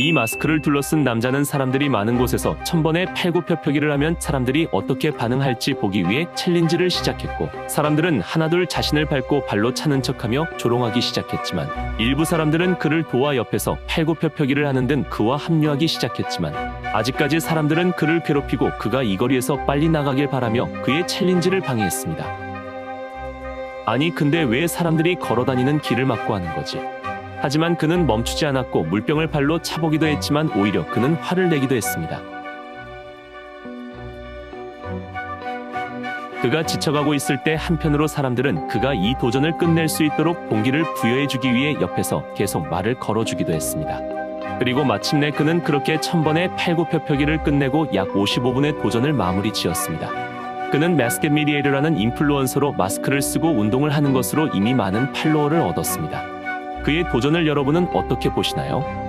이 마스크를 둘러쓴 남자는 사람들이 많은 곳에서 천번에 팔굽혀펴기를 하면 사람들이 어떻게 반응할지 보기 위해 챌린지를 시작했고 사람들은 하나둘 자신을 밟고 발로 차는 척하며 조롱하기 시작했지만 일부 사람들은 그를 도와 옆에서 팔굽혀펴기를 하는 등 그와 합류하기 시작했지만 아직까지 사람들은 그를 괴롭히고 그가 이 거리에서 빨리 나가길 바라며 그의 챌린지를 방해했습니다. 아니 근데 왜 사람들이 걸어다니는 길을 막고 하는 거지? 하지만 그는 멈추지 않았고 물병을 발로 차보기도 했지만 오히려 그는 화를 내기도 했습니다. 그가 지쳐가고 있을 때 한편으로 사람들은 그가 이 도전을 끝낼 수 있도록 동기를 부여해주기 위해 옆에서 계속 말을 걸어주기도 했습니다. 그리고 마침내 그는 그렇게 천번의 팔굽혀펴기를 끝내고 약 55분의 도전을 마무리 지었습니다. 그는 마스켓 미디에이터라는 인플루언서로 마스크를 쓰고 운동을 하는 것으로 이미 많은 팔로워를 얻었습니다. 그의 도전을 여러분은 어떻게 보시나요?